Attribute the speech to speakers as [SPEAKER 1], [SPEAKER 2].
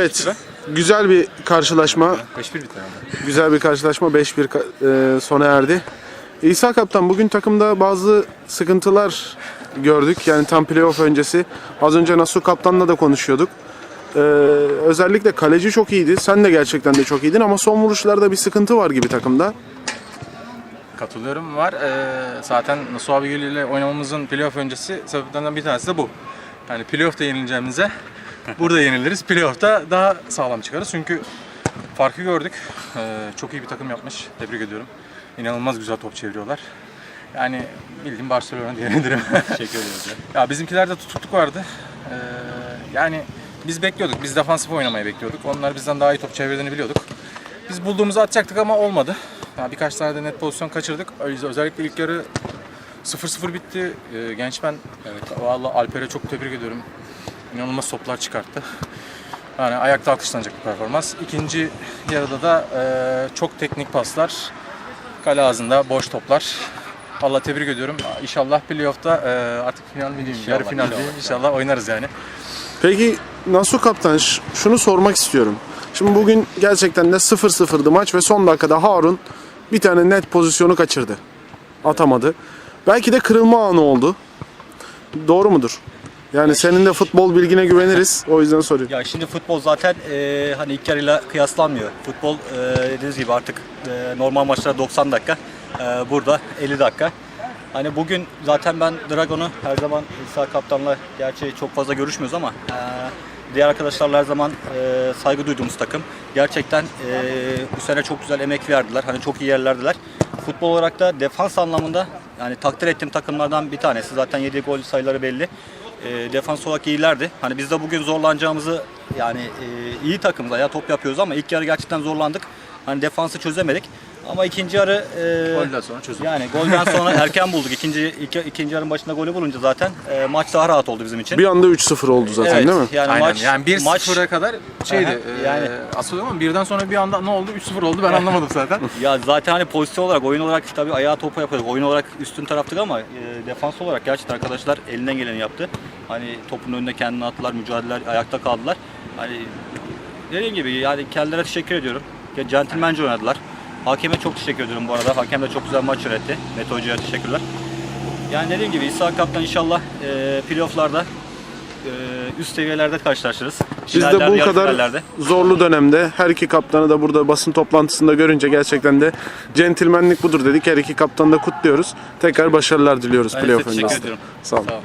[SPEAKER 1] Evet. Güzel bir karşılaşma.
[SPEAKER 2] 5-1 bitti.
[SPEAKER 1] Güzel bir karşılaşma 5-1 ka- e, sona erdi. İsa Kaptan bugün takımda bazı sıkıntılar gördük. Yani tam playoff öncesi. Az önce Nasuh Kaptan'la da konuşuyorduk. Ee, özellikle kaleci çok iyiydi. Sen de gerçekten de çok iyiydin ama son vuruşlarda bir sıkıntı var gibi takımda.
[SPEAKER 2] Katılıyorum var. Ee, zaten Nasuh Abigül ile oynamamızın playoff öncesi sebeplerinden bir tanesi de bu. Yani playoff'ta yenileceğimize burada yeniliriz. Playoff'ta daha sağlam çıkarız. Çünkü farkı gördük. Ee, çok iyi bir takım yapmış. Tebrik ediyorum. İnanılmaz güzel top çeviriyorlar. Yani bildiğim Barcelona diyebilirim.
[SPEAKER 3] Teşekkür ederiz.
[SPEAKER 2] ya bizimkilerde tutukluk vardı. Ee, yani biz bekliyorduk. Biz defansif oynamayı bekliyorduk. Onlar bizden daha iyi top çevirdiğini biliyorduk. Biz bulduğumuzu atacaktık ama olmadı. Ya birkaç tane de net pozisyon kaçırdık. Öz- Özellikle ilk yarı 0-0 bitti. Ee, genç ben evet, vallahi Alper'e çok tebrik ediyorum. İnanılmaz toplar çıkarttı. Yani ayakta alkışlanacak bir performans. İkinci yarıda da e, çok teknik paslar. Kale ağzında boş toplar. Allah tebrik ediyorum. İnşallah playoff'ta e, artık final mi diyeyim, yarı final
[SPEAKER 3] inşallah,
[SPEAKER 2] diyeyim. İnşallah oynarız yani.
[SPEAKER 1] Peki Nasuh Kaptan şunu sormak istiyorum. Şimdi bugün gerçekten de 0-0'dı maç ve son dakikada Harun bir tane net pozisyonu kaçırdı. Atamadı. Belki de kırılma anı oldu. Doğru mudur? Yani senin de futbol bilgine güveniriz. O yüzden soruyorum.
[SPEAKER 3] Ya şimdi futbol zaten e, hani ilk yarıyla kıyaslanmıyor. Futbol e, dediğiniz gibi artık e, normal maçlar 90 dakika. E, burada 50 dakika. Hani bugün zaten ben Dragon'u her zaman İsa Kaptan'la gerçi çok fazla görüşmüyoruz ama e, diğer arkadaşlarla her zaman e, saygı duyduğumuz takım. Gerçekten e, bu sene çok güzel emek verdiler. Hani çok iyi yerlerdiler. Futbol olarak da defans anlamında yani takdir ettiğim takımlardan bir tanesi. Zaten yediği gol sayıları belli. E, defans olarak iyilerdi. Hani biz de bugün zorlanacağımızı yani e, iyi takımız ya top yapıyoruz ama ilk yarı gerçekten zorlandık. Hani defansı çözemedik. Ama ikinci yarı e,
[SPEAKER 2] Golden sonra çözüm.
[SPEAKER 3] yani golden sonra erken bulduk. İkinci ilk, ikinci yarının başında golü bulunca zaten e, maç daha rahat oldu bizim için.
[SPEAKER 1] Bir anda 3-0 oldu zaten
[SPEAKER 3] evet,
[SPEAKER 1] değil mi?
[SPEAKER 3] Yani
[SPEAKER 2] Aynen.
[SPEAKER 3] maç
[SPEAKER 2] yani 1-0'a
[SPEAKER 3] maç
[SPEAKER 2] kadar şeydi.
[SPEAKER 3] Aha,
[SPEAKER 2] e,
[SPEAKER 3] yani.
[SPEAKER 2] asıl ama birden sonra bir anda ne oldu? 3-0 oldu. Ben anlamadım zaten.
[SPEAKER 3] ya zaten hani pozisyon olarak oyun olarak tabii ayağa topa yapıyorduk. Oyun olarak üstün taraftık ama e, defans olarak gerçekten arkadaşlar elinden geleni yaptı. Hani topun önüne kendini attılar, mücadeleler ayakta kaldılar. Hani dediğim gibi yani kendilerine teşekkür ediyorum. Ya, Centilmence oynadılar. Hakeme çok teşekkür ediyorum bu arada. Hakem de çok güzel maç yönetti. Mete Hoca'ya teşekkürler. Yani dediğim gibi İsa Kaptan inşallah e, playofflarda e, üst seviyelerde karşılaşırız.
[SPEAKER 1] Biz de bu kadar
[SPEAKER 3] finallerde.
[SPEAKER 1] zorlu dönemde her iki kaptanı da burada basın toplantısında görünce gerçekten de centilmenlik budur dedik. Her iki kaptanı da kutluyoruz. Tekrar başarılar diliyoruz playoff
[SPEAKER 3] teşekkür
[SPEAKER 1] öncesi.
[SPEAKER 3] ediyorum.
[SPEAKER 1] Sağ olun.
[SPEAKER 3] Sağ olun.